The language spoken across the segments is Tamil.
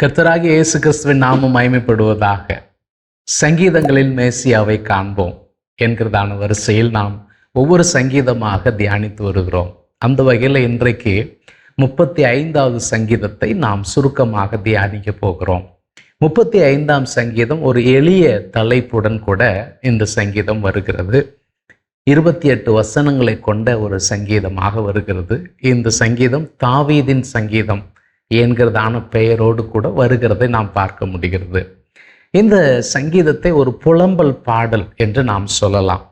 கர்த்தராகிய இயேசு கிறிஸ்துவின் நாமம் மயமைப்படுவதாக சங்கீதங்களில் மேசியாவை காண்போம் என்கிறதான வரிசையில் நாம் ஒவ்வொரு சங்கீதமாக தியானித்து வருகிறோம். அந்த வகையில் இன்றைக்கு முப்பத்தி ஐந்தாவது சங்கீதத்தை நாம் சுருக்கமாக தியானிக்க போகிறோம். முப்பத்தி ஐந்தாம் சங்கீதம் ஒரு எளிய தலைப்புடன் கூட இந்த சங்கீதம் வருகிறது. இருபத்தி எட்டு வசனங்களை கொண்ட ஒரு சங்கீதமாக வருகிறது. இந்த சங்கீதம் தாவீதின் சங்கீதம். என்கிறதான பெயரோடு கூட வருகிறதை நாம் பார்க்க முடிகிறது. இந்த சங்கீதத்தை ஒரு புலம்பல் பாடல் என்று நாம் சொல்லலாம்.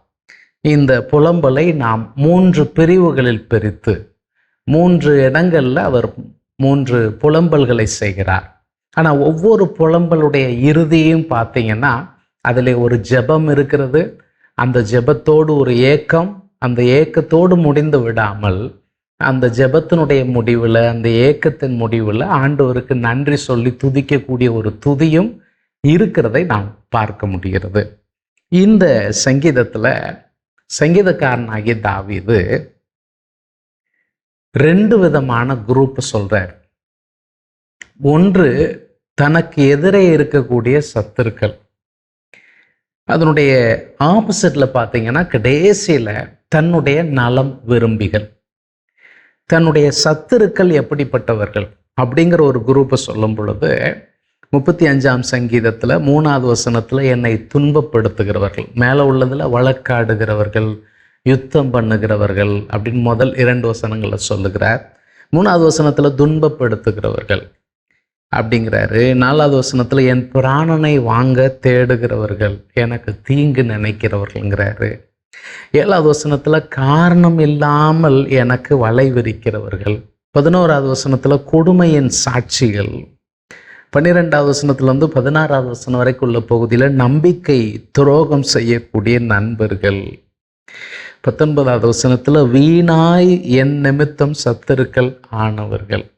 இந்த புலம்பலை நாம் மூன்று பிரிவுகளில் பிரித்து மூன்று இடங்களில் அவர் மூன்று புலம்பல்களை செய்கிறார். ஆனால் ஒவ்வொரு புலம்பலுடைய இறுதியும் பார்த்தீங்கன்னா அதில் ஒரு ஜெபம் இருக்கிறது. அந்த ஜெபத்தோடு ஒரு ஏக்கம் அந்த ஏக்கத்தோடு முடிந்து விடாமல் அந்த ஜெபத்தினுடைய முடிவில் அந்த ஏக்கத்தின் முடிவில் ஆண்டவருக்கு நன்றி சொல்லி துதிக்கக்கூடிய ஒரு துதியும் இருக்கிறதை நாம் பார்க்க முடிகிறது. இந்த சங்கீதத்தில் சங்கீதக்காரனாகிய தாவிது ரெண்டு விதமான குரூப் சொல்கிறார் ஒன்று தனக்கு எதிரே இருக்கக்கூடிய சத்துருக்கள். அதனுடைய ஆப்போசிட்டில் பார்த்தீங்கன்னா கடைசியில் தன்னுடைய நலம் விரும்பிகள். தன்னுடைய சத்துருக்கள் எப்படிப்பட்டவர்கள் அப்படிங்கிற ஒரு குரூப்பை சொல்லும் பொழுது முப்பத்தி அஞ்சாம் சங்கீதத்தில் மூணாவது வசனத்தில் என்னை துன்பப்படுத்துகிறவர்கள் மேலே உள்ளதில் வழக்காடுகிறவர்கள் யுத்தம் பண்ணுகிறவர்கள் அப்படின்னு முதல் இரண்டு வசனங்களில் சொல்லுகிறார். மூணாவது வசனத்தில் துன்பப்படுத்துகிறவர்கள் அப்படிங்கிறாரு. நாலாவது வசனத்தில் என் பிராணனை வாங்க தேடுகிறவர்கள் எனக்கு தீங்கு நினைக்கிறவர்கள்ங்கிறாரு. ஏழாவது வசனத்தில் காரணம் இல்லாமல் எனக்கு வலை விரிக்கிறவர்கள். பதினோராவது வசனத்தில் கொடுமையின் சாட்சிகள். பன்னிரெண்டாவது வசனத்துலேருந்து பதினாறாவது வசனம் வரைக்கும் உள்ள பகுதியில் நம்பிக்கை துரோகம் செய்யக்கூடிய நண்பர்கள். பத்தொன்பதாவது வசனத்தில் வீணாய் என் நிமித்தம் சத்துருக்கள் ஆனவர்கள்.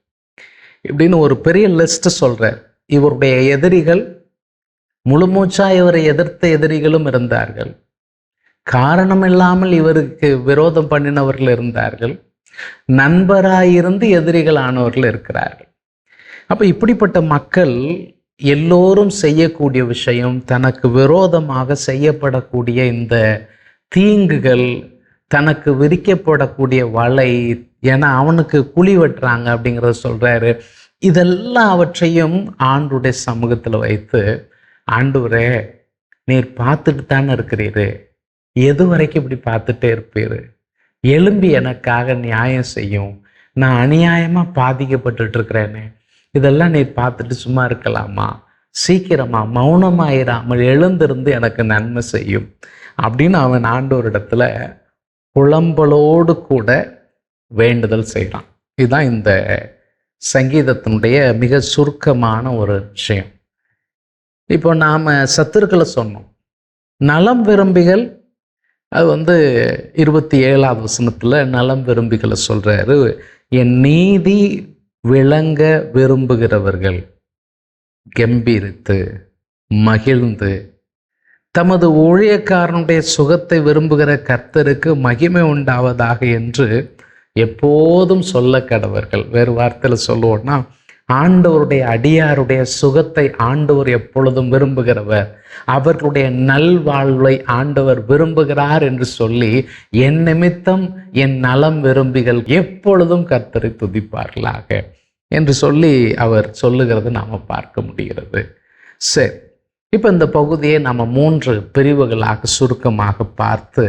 இப்படின்னு ஒரு பெரிய லிஸ்ட் சொல்கிறார் இவருடைய எதிரிகள் முழுமூச்சா இவரை எதிர்த்த எதிரிகளும் இருந்தார்கள். காரணம் இல்லாமல் இவருக்கு விரோதம் பண்ணினவர்கள் இருந்தார்கள். நண்பராயிருந்து எதிரிகள் ஆனவர்கள் இருக்கிறார்கள். அப்போ இப்படிப்பட்ட மக்கள் எல்லோரும் செய்யக்கூடிய விஷயம் தனக்கு விரோதமாக செய்யப்படக்கூடிய இந்த தீங்குகள் தனக்கு விரிக்கப்படக்கூடிய வலை ஏன்னா அவனுக்கு குழி வெட்டுறாங்க அப்படிங்கிறத சொல்கிறாரு இதெல்லாம் அவற்றையும் ஆண்டுடைய சமூகத்தில் வைத்து ஆண்டவரே நீர் பார்த்துட்டு தானே இருக்கிறீரு. எது வரைக்கும் இப்படி பார்த்துட்டே இருப்பீர்? எலும்பி எனக்காக நியாயம் செய்யும். நான் அநியாயமாக பாதிக்கப்பட்டுட்டு இருக்கிறேனே இதெல்லாம் நீ பார்த்துட்டு சும்மா இருக்கலாமா? சீக்கிரமா மௌனமாயிராமல் எழுந்திருந்து எனக்கு நன்மை செய்யும். அப்படின்னு அவன் ஆண்டோரிடத்துல புலம்பலோடு கூட வேண்டுதல் செய்கிறான். இதுதான் இந்த சங்கீதத்தினுடைய மிக சுருக்கமான ஒரு விஷயம். இப்போ நாம் சத்துருக்களை சொன்னோம். நலம் விரும்பிகள் அது வந்து இருபத்தி ஏழாவது வசனத்தில் நலம் விரும்பிகளை சொல்கிறாரு என் நீதி விளங்க விரும்புகிறவர்கள் கம்பீரித்து மகிழ்ந்து தமது ஊழியக்காரனுடைய சுகத்தை விரும்புகிற கர்த்தருக்கு மகிமை உண்டாவதாக என்று எப்போதும் சொல்ல கடவர்கள் வேறு வார்த்தையில் சொல்லுவோன்னா ஆண்டவருடைய அடியாருடைய சுகத்தை ஆண்டவர் எப்பொழுதும் விரும்புகிறவர். அவர்களுடைய நல்வாழ்வை ஆண்டவர் விரும்புகிறார் என்று சொல்லி என் நிமித்தம் என் நலம் விரும்பிகள் எப்பொழுதும் கர்த்தரை துதிப்பார்களாக என்று சொல்லி அவர் சொல்லுகிறது நாம் பார்க்க முடிகிறது. சரி இப்போ இந்த பகுதியை நம்ம மூன்று பிரிவுகளாக சுருக்கமாக பார்த்து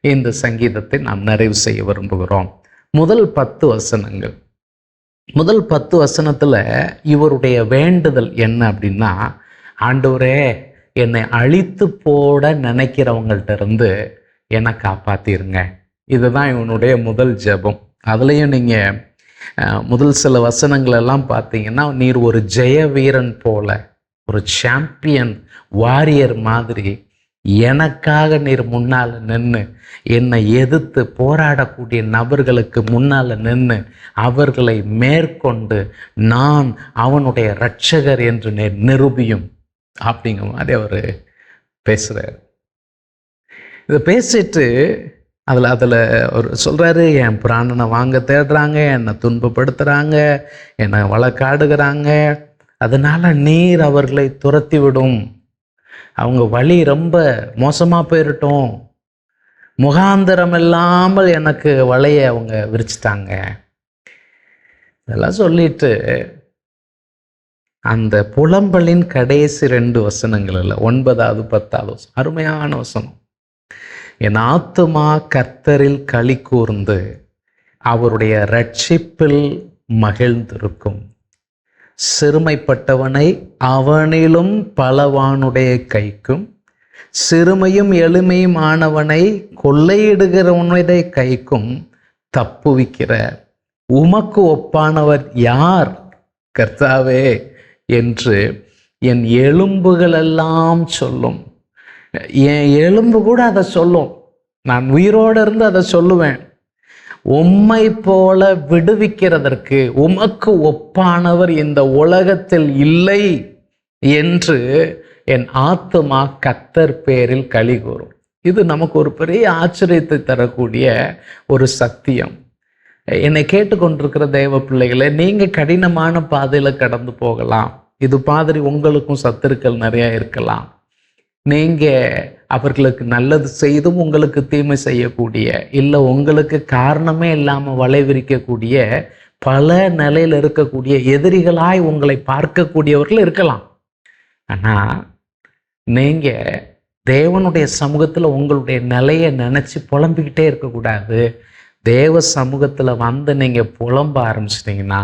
இந்த சங்கீதத்தை நாம் நிறைவு செய்ய விரும்புகிறோம். முதல் பத்து வசனங்கள். முதல் பத்து வசனத்தில் இவருடைய வேண்டுதல் என்ன அப்படின்னா ஆண்டவரே என்னை அழித்து போட நினைக்கிறவங்கள்ட்ட இருந்து என்னை காப்பாற்றிருங்க இதுதான் இவனுடைய முதல் ஜெபம். அதுலேயும் நீங்கள் முதல் சில வசனங்களெல்லாம் பார்த்தீங்கன்னா நீர் ஒரு ஜெய வீரன் போல ஒரு சாம்பியன் வாரியர் மாதிரி எனக்காக நீர் முன்னால் நின்று என்னை எதிர்த்து போராடக்கூடிய நபர்களுக்கு முன்னால் நின்று அவர்களை மேற்கொண்டு நான் அவனுடைய இரட்சகர் என்று நீர் நிரூபியும். அப்படிங்கிற மாதிரி அவர் பேசுகிறார் இதை பேசிட்டு அதில் அதில் ஒரு சொல்கிறாரு என் பிராணனை வாங்க தேடுறாங்க என்னை துன்பப்படுத்துகிறாங்க என்னை வழக்காடுகிறாங்க. அதனால் நீர் அவர்களை துரத்தி விடும் அவங்க வழி ரொம்ப மோசமாக போயிடட்டும் முகாந்திரம் இல்லாமல் எனக்கு வலையை அவங்க விரிச்சிட்டாங்க. இதெல்லாம் சொல்லிட்டு அந்த புலம்பலின் கடைசி ரெண்டு வசனங்கள் இல்லை ஒன்பதாவது பத்தாவது வசனம். அருமையான வசனம். என் ஆத்துமா கர்த்தரில் களி கூர்ந்து அவருடைய ரட்சிப்பில் மகிழ்ந்திருக்கும். சிறுமைப்பட்டவனை அவனிலும் பலவானுடைய கைக்கும் சிறுமையும் எளிமையும் ஆனவனை கொள்ளையிடுகிறவனுடைய கைக்கும் தப்புவிக்கிற உமக்கு ஒப்பானவர் யார்? கர்த்தாவே என்று என் எலும்புகளெல்லாம் சொல்லும். என் எலும்பு கூட அதை சொல்லும். நான் உயிரோடு இருந்து அதை சொல்லுவேன். உம்மை போல விடுவிக்கிறதற்கு உமக்கு ஒப்பானவர் இந்த உலகத்தில் இல்லை என்று என் ஆத்துமா கத்தர் பேரில் களி கூறும் இது நமக்கு ஒரு பெரிய ஆச்சரியத்தை தரக்கூடிய ஒரு சத்தியம். என்னை கேட்டுக்கொண்டிருக்கிற தெய்வ பிள்ளைகளை நீங்கள் கடினமான பாதையில் கடந்து போகலாம். இது மாதிரி உங்களுக்கும் சத்துருக்கள் நிறையா இருக்கலாம். நீங்கள் அவர்களுக்கு நல்லது செய்தும் உங்களுக்கு தீமை செய்யக்கூடிய இல்லை உங்களுக்கு காரணமே இல்லாமல் வளைவிரிக்கக்கூடிய பல நிலையில் இருக்கக்கூடிய எதிரிகளாய் உங்களை பார்க்கக்கூடியவர்கள் இருக்கலாம். ஆனால் நீங்கள் தேவனுடைய சமூகத்தில் உங்களுடைய நிலையை நினச்சி புலம்பிக்கிட்டே இருக்கக்கூடாது. தேவ சமூகத்தில் வந்து நீங்கள் புலம்ப ஆரம்பிச்சிட்டிங்கன்னா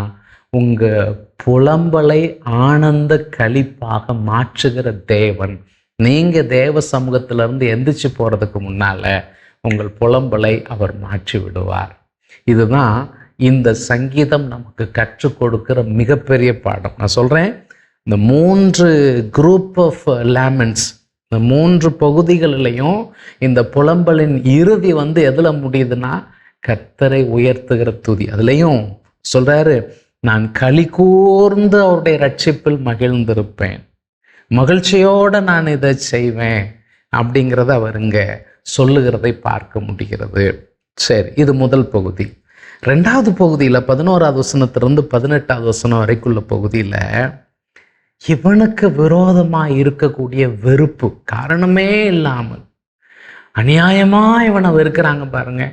உங்கள் புலம்பலை ஆனந்த கழிப்பாக மாற்றுகிற தேவன் நீங்கள் தேவ சமூகத்திலிருந்து எந்திரிச்சு போகிறதுக்கு முன்னால் உங்கள் புலம்பலை அவர் மாற்றி விடுவார். இதுதான் இந்த சங்கீதம் நமக்கு கற்றுக் கொடுக்கிற மிகப்பெரிய பாடம். நான் சொல்கிறேன் இந்த மூன்று குரூப் ஆஃப் லேமன்ஸ் இந்த மூன்று பகுதிகளிலையும் இந்த புலம்பலின் இறுதி வந்து எதில் முடியுதுன்னா கத்தரை உயர்த்துகிற துதி. அதுலேயும் சொல்கிறாரு நான் களி கூர்ந்து அவருடைய ரட்சிப்பில் மகிழ்ந்திருப்பேன். மகிழ்ச்சியோடு நான் இதை செய்வேன் அப்படிங்கிறத அவர் இங்கே சொல்லுகிறதை பார்க்க முடிகிறது. சரி இது முதல் பகுதி. ரெண்டாவது பகுதியில் பதினோராவது வசனத்திலிருந்து பதினெட்டாவது வசனம் வரைக்குள்ள பகுதியில் இவனுக்கு விரோதமாக இருக்கக்கூடிய வெறுப்பு காரணமே இல்லாமல் அநியாயமாக இவனை வெறுக்கிறாங்க பாருங்க.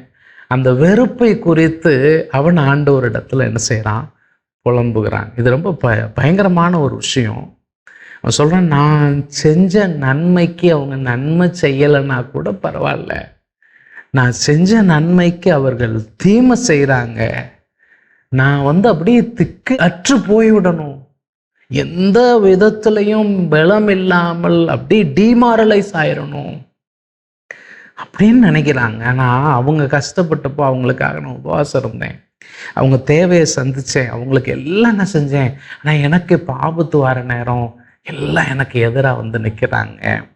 அந்த வெறுப்பை குறித்து அவன் ஆண்டவர் இடத்துல என்ன செய்கிறான் புலம்புகிறான். இது ரொம்ப ப பயங்கரமான ஒரு விஷயம். அவன் சொல்கிறான் நான் செஞ்ச நன்மைக்கு அவங்க நன்மை செய்யலைன்னா கூட பரவாயில்ல. நான் செஞ்ச நன்மைக்கு அவர்கள் தீமை செய்கிறாங்க நான் வந்து அப்படியே திக்கு அற்று போய்விடணும். எந்த விதத்துலையும் பலம் இல்லாமல் அப்படியே டிமாரலைஸ் ஆயிடணும் அப்படின்னு நினைக்கிறாங்க. ஆனால் அவங்க கஷ்டப்பட்டப்போ அவங்களுக்காக நான் உபவாசம் இருந்தேன். அவங்க தேவையை சந்தித்தேன் அவங்களுக்கு எல்லாம் நான் செஞ்சேன். ஆனால் எனக்கு இப்போ ஆபத்து வர நேரம். எல்லாம் எனக்கு எதிராக வந்து நிற்கிறாங்க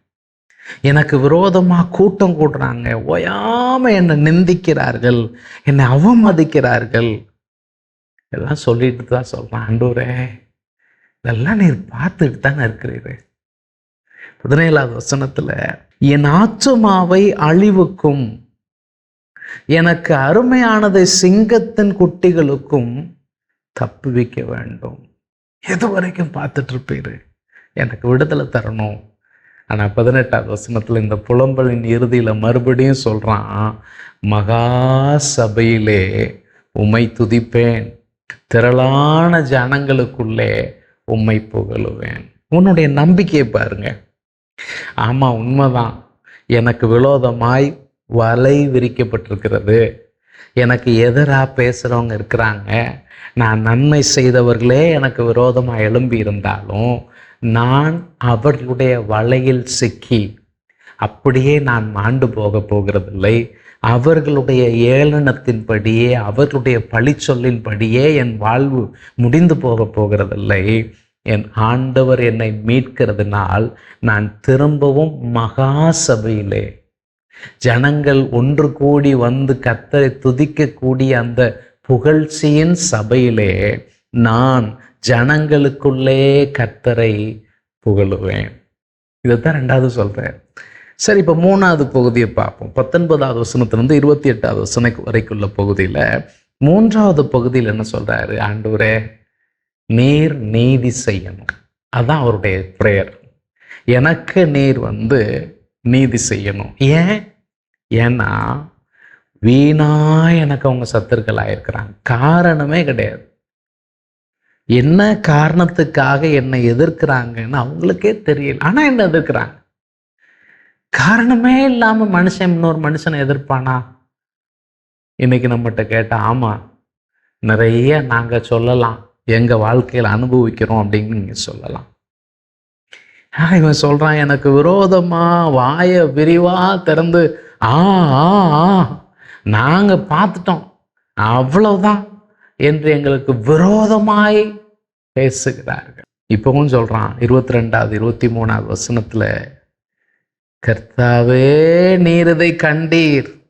எனக்கு விரோதமாக கூட்டம் கூடுறாங்க. ஓயாமல் என்னை நிந்திக்கிறார்கள். என்னை அவமதிக்கிறார்கள். எல்லாம் சொல்லிட்டு தான் சொல்கிறேன் ஆண்டூரே இதெல்லாம் நீர் பார்த்துட்டு தானே இருக்கிறீரு. பதினேழாவது வசனத்தில் என் ஆச்சுமாவை அழிவுக்கும் எனக்கு அருமையானதை சிங்கத்தின் குட்டிகளுக்கும் தப்புவிக்க வேண்டும். எது வரைக்கும் பார்த்துட்டு இருப்பீரு? எனக்கு விடுதலை தரணும். ஆனால் பதினெட்டாவது வசனத்தில் இந்த புலம்பலின் இறுதியில் மறுபடியும் சொல்கிறான் மகா சபையிலே உமை துதிப்பேன். திரளான ஜனங்களுக்குள்ளே உம்மை புகழுவேன். உன்னுடைய நம்பிக்கையை பாருங்க. ஆமாம் உண்மைதான். எனக்கு விரோதமாய் வலை விரிக்கப்பட்டிருக்கிறது. எனக்கு எதிராக பேசுகிறவங்க இருக்கிறாங்க. நான் நன்மை செய்தவர்களே எனக்கு விரோதமாக எழும்பி இருந்தாலும் நான் அவர்களுடைய வலையில் சிக்கி அப்படியே நான் மாண்டு போக போகிறதில்லை. அவர்களுடைய ஏளனத்தின்படியே அவர்களுடைய பழிச்சொல்லின்படியே என் வாழ்வு முடிந்து போக போகிறதில்லை. என் ஆண்டவர் என்னை மீட்கிறதுனால் நான் திரும்பவும் மகா சபையிலே. ஜனங்கள் ஒன்று கூடி வந்து கத்தரை துதிக்கக்கூடிய அந்த புகழ்ச்சியின் சபையிலே நான் ஜனங்களுக்குள்ளே கத்தரை புகழுவேன். இதைத்தான் ரெண்டாவது சொல்கிறேன் சரி இப்போ மூணாவது பகுதியை பார்ப்போம். பத்தொன்பதாவது வசனத்துலேருந்து இருபத்தி எட்டாவது வசனம் வரைக்குள்ள பகுதியில் மூன்றாவது பகுதியில் என்ன சொல்கிறாரு ஆண்டவரே நீர் நீதி செய்யணும். அதான் அவருடைய ப்ரேயர் எனக்கு நீர் வந்து நீதி செய்யணும். ஏன்? ஏன்னா வீணா எனக்கு அவங்க சத்துருக்களாக இருக்கிறாங்க காரணமே கிடையாது. என்ன காரணத்துக்காக என்னை எதிர்க்கிறாங்கன்னு அவங்களுக்கே தெரியல. ஆனால் என்ன எதிர்க்கிறாங்க? காரணமே இல்லாமல் மனுஷன் இன்னொரு மனுஷனை எதிர்ப்பானா? இன்னைக்கு நம்மகிட்ட கேட்டால் ஆமாம் நிறைய நாங்கள் சொல்லலாம். எங்கள் வாழ்க்கையில் அனுபவிக்கிறோம் அப்படின்னு நீங்கள் சொல்லலாம். இவன் சொல்கிறான் எனக்கு விரோதமாக வாயை விரிவாக திறந்து ஆ ஆ நாங்கள் பார்த்துட்டோம். அவ்வளோதான் என்று எங்களுக்கு விரோதமாய் பேசுகிறார்கள். இப்பவும் சொல்றான் இருபத்தி ரெண்டாவது இருபத்தி மூணாவது வசனத்துல கர்த்தாவே நீர் இதை கண்டீர்.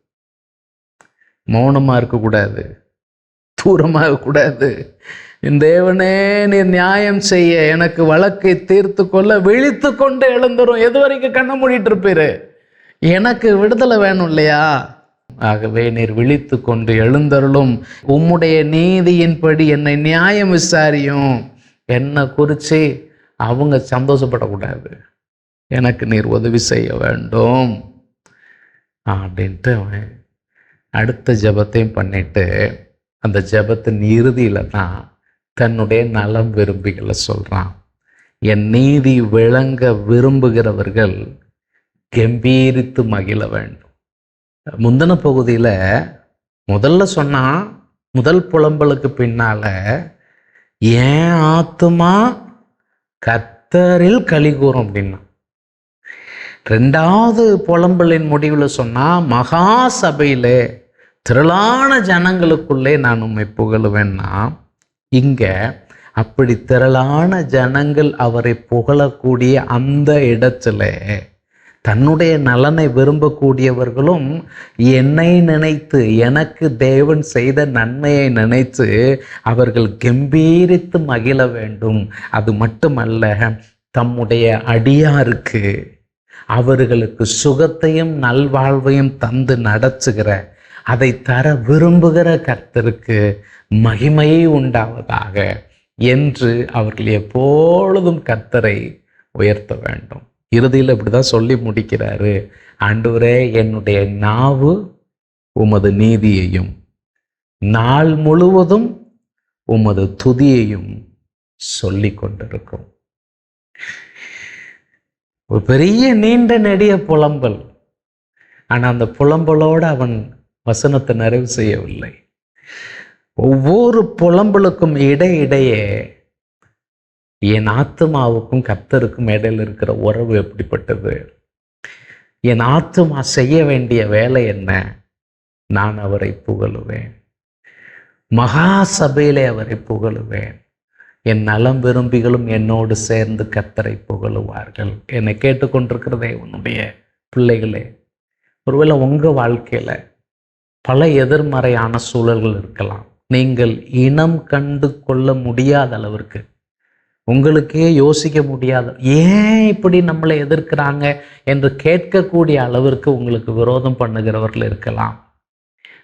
மௌனமா இருக்கக்கூடாது தூரமாக கூடாது என் தேவனே நீர் நியாயம் செய்ய எனக்கு வழக்கை தீர்த்து கொள்ள விழித்து கொண்டு எழுந்துரும். எது வரைக்கும் கண்ணை மூடிட்டு இருப்பீரு? எனக்கு விடுதலை வேணும் இல்லையா? ஆகவே நீர் விழித்து கொண்டு எழுந்தருளும். உம்முடைய நீதியின்படி என்னை நியாயம் விசாரியும். என்னை குறித்து அவங்க சந்தோஷப்படக்கூடாது. எனக்கு நீர் உதவி செய்ய வேண்டும். அப்படின்ட்டு அவன் அடுத்த ஜெபத்தையும் பண்ணிட்டு அந்த ஜெபத்தின் இறுதியில் தான் தன்னுடைய நலம் விரும்பிகளை சொல்கிறான் என் நீதி விளங்க விரும்புகிறவர்கள் கம்பீரித்து மகிழ வேண்டும். முந்தின பகுதியில் முதல்ல சொன்னா முதல் புலம்பலுக்கு பின்னால ஏன் ஆத்துமா கத்தரில் களி கூறும் அப்படின்னா. ரெண்டாவது புலம்பலின் முடிவில் சொன்னா மகா சபையில் திரளான ஜனங்களுக்குள்ளே நான் உண்மை புகழுவேன்னா இங்க அப்படி திரளான ஜனங்கள் அவரை புகழக்கூடிய அந்த இடத்துல தன்னுடைய நலனை விரும்பக்கூடியவர்களும் என்னை நினைத்து எனக்கு தேவன் செய்த நன்மையை நினைத்து அவர்கள் கம்பீரித்து மகிழ வேண்டும். அது மட்டுமல்ல தம்முடைய அடியாருக்கு அவர்களுக்கு சுகத்தையும் நல்வாழ்வையும் தந்து நடத்துகிற அதை தர விரும்புகிற கர்த்தருக்கு மகிமையை உண்டாவதாக என்று அவர்கள் எப்பொழுதும் கர்த்தரை உயர்த்த வேண்டும். இறுதியில் இப்படி தான் சொல்லி முடிக்கிறாரு. ஆண்டவரே என்னுடைய நாவு உமது நீதியையும் நாள் முழுவதும் உமது துதியையும் சொல்லி கொண்டிருக்கும். ஒரு பெரிய நீண்ட நெடிய புலம்பல். ஆனால் அந்த புலம்பலோடு அவன் வசனத்தை நிறைவு செய்யவில்லை. ஒவ்வொரு புலம்பலுக்கும் இடையிடையே என் ஆத்மாவுக்கும் கர்த்தருக்கும் இடையில இருக்கிற உறவு எப்படிப்பட்டது? என் ஆத்மா செய்ய வேண்டிய வேலை என்ன? நான் அவரை புகழுவேன். மகா சபையிலே அவரை புகழுவேன். என் நலம் விரும்பிகளும் என்னோடு சேர்ந்து கத்தரை புகழுவார்கள். என்னை கேட்டுக்கொண்டிருக்கிறதே உன்னுடைய பிள்ளைகளே. ஒருவேளை உங்கள் வாழ்க்கையில் பல எதிர்மறையான சூழல்கள் இருக்கலாம். நீங்கள் இனம் கண்டு கொள்ள முடியாத அளவிற்கு உங்களுக்கே யோசிக்க முடியாது. ஏன் இப்படி நம்மளை எதிர்க்கிறாங்க என்று கேட்கக்கூடிய அளவிற்கு உங்களுக்கு விரோதம் பண்ணுகிறவர்கள் இருக்கலாம்.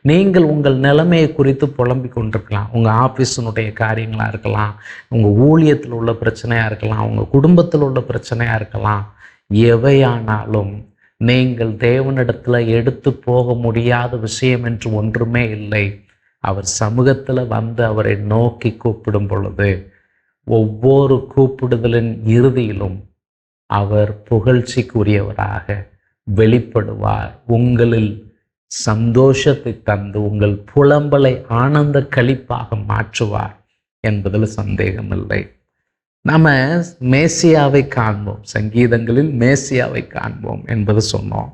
நீங்கள் உங்கள் நிலைமையை குறித்து புலம்பிக் கொண்டிருக்கலாம். உங்கள் ஆஃபீஸினுடைய காரியங்களாக இருக்கலாம். உங்கள் ஊழியத்தில் உள்ள பிரச்சனையாக இருக்கலாம். உங்கள் குடும்பத்தில் உள்ள பிரச்சனையாக இருக்கலாம். எவையானாலும் நீங்கள் தேவனிடத்தில் எடுத்து போக முடியாத விஷயம் என்று ஒன்றுமே இல்லை. அவர் சமூகத்தில் வந்து அவரை நோக்கி கூப்பிடும் பொழுது ஒவ்வொரு கூப்பிடுதலின் இறுதியிலும் அவர் புகழ்ச்சிக்குரியவராக வெளிப்படுவார். உங்களில் சந்தோஷத்தை தந்து உங்கள் புலம்பலை ஆனந்த களிப்பாக மாற்றுவார் என்பதில் சந்தேகமில்லை. நம்ம மேசியாவை காண்போம். சங்கீதங்களில் மேசியாவை காண்போம் என்பது சொன்னோம்.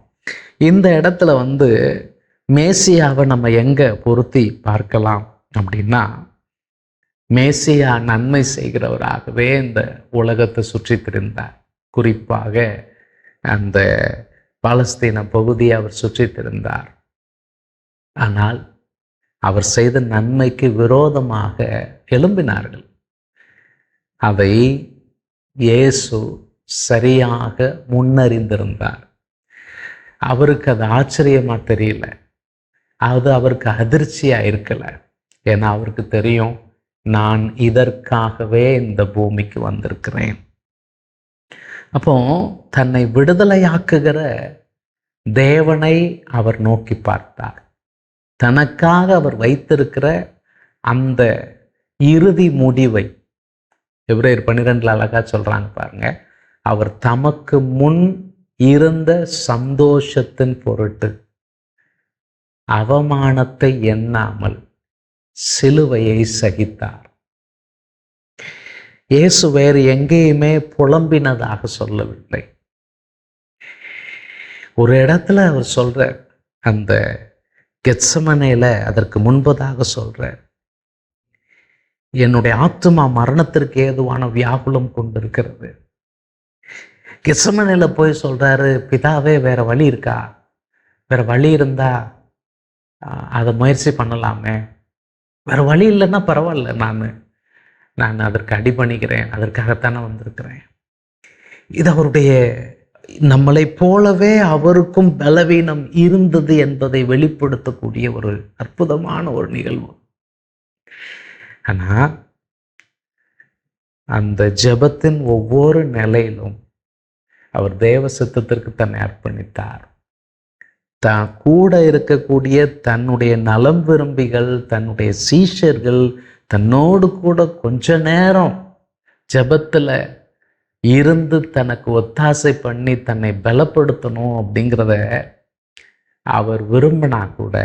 இந்த இடத்துல வந்து மேசியாவை நம்ம எங்கே பொருத்தி பார்க்கலாம் அப்படின்னா மேசியா நன்மை செய்கிறவராகவே இந்த உலகத்தை சுற்றி திரிந்தார். குறிப்பாக அந்த பாலஸ்தீன பகுதியை அவர் சுற்றி திரிந்தார். ஆனால் அவர் செய்த நன்மைக்கு விரோதமாக எழும்பினார்கள். அதை இயேசு சரியாக முன்னறிந்திருந்தார். அவருக்கு அது ஆச்சரியமாக தெரியல. அது அவருக்கு அதிர்ச்சியாக இருக்கலை. ஏன்னா அவருக்கு தெரியும் நான் இதற்காகவே இந்த பூமிக்கு வந்திருக்கிறேன். அப்போ தன்னை விடுதலையாக்குகிற தேவனை அவர் நோக்கி பார்த்தார். தனக்காக அவர் வைத்திருக்கிற அந்த இறுதி முடிவை எப்ரேயர் பன்னிரெண்டில் அழகா சொல்றாங்க பாருங்க அவர் தமக்கு முன் இருந்த சந்தோஷத்தின் பொருட்டு அவமானத்தை எண்ணாமல் சிலுவையை சகித்தார். இயேசு வேறு எங்கேயுமே புலம்பினதாக சொல்லவில்லை. ஒரு இடத்துல அவர் சொல்கிறார் அந்த கெட்சமனையில் அதற்கு முன்பதாக சொல்கிறார் என்னுடைய ஆத்துமா மரணத்திற்கு ஏதுவான வியாகுலம் கொண்டிருக்கிறது. கெசமனையில போய் சொல்கிறாரு பிதாவே வேற வழி இருக்கா? வேற வழி இருந்தா அதை முயற்சி பண்ணலாமே. வேறு வழி இல்லைன்னா பரவாயில்ல. நான் நான் அதற்கு அடிபணிக்கிறேன் அதற்காகத்தானே வந்திருக்கிறேன். இது அவருடைய நம்மளைப் போலவே அவருக்கும் பலவீனம் இருந்தது என்பதை வெளிப்படுத்தக்கூடிய ஒரு அற்புதமான ஒரு நிகழ்வு. ஆனால் அந்த ஜெபத்தின் ஒவ்வொரு நிலையிலும் அவர் தேவ சித்தத்திற்கு தன்னை அர்ப்பணித்தார். தான் கூட இருக்கக்கூடிய தன்னுடைய நலம் விரும்பிகள் தன்னுடைய சீஷர்கள் தன்னோடு கூட கொஞ்ச நேரம் ஜபத்தில் இருந்து தனக்கு ஒத்தாசை பண்ணி தன்னை பலப்படுத்தணும் அப்படிங்கிறத அவர் விரும்பினா கூட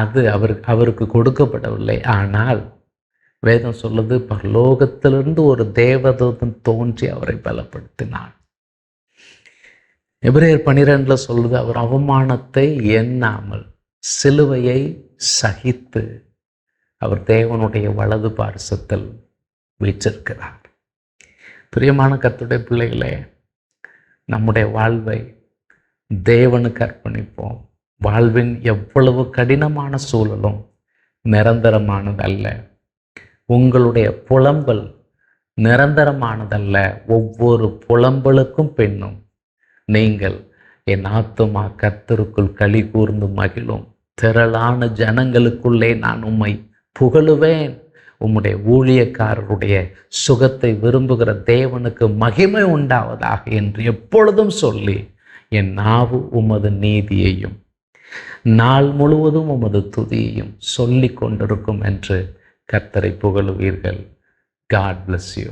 அது அவர் அவருக்கு கொடுக்கப்படவில்லை. ஆனால் வேதம் சொல்லுது பரலோகத்திலிருந்து ஒரு தேவதூதன் தோன்றி அவரை பலப்படுத்தினான். எபிரேயர் பனிரெண்டில் சொல்லுது அவர் அவமானத்தை எண்ணாமல் சிலுவையை சகித்து அவர் தேவனுடைய வலது பார்சத்தில் வீச்சிருக்கிறார் பிரியமான கத்துடைய பிள்ளைகளே நம்முடைய வாழ்வை தேவனுக்கு அர்ப்பணிப்போம். வாழ்வின் எவ்வளவு கடினமான சூழலும் நிரந்தரமானதல்ல. உங்களுடைய புலம்பல் நிரந்தரமானதல்ல. ஒவ்வொரு புலம்பலுக்கும் பெண்ணும் நீங்கள் என் ஆத்துமா கத்தருக்குள் களி கூர்ந்து மகிழும். திரளான ஜனங்களுக்குள்ளே நான் உம்மை புகழுவேன். உம்முடைய ஊழியக்காரருடைய சுகத்தை விரும்புகிற தேவனுக்கு மகிமை உண்டாவதாக என்று எப்பொழுதும் சொல்லி என் நாவு உமது நீதியையும் நாள் முழுவதும் உமது துதியையும் சொல்லிக் கொண்டிருக்கும் என்று கர்த்தரை புகழுவீர்கள். God bless you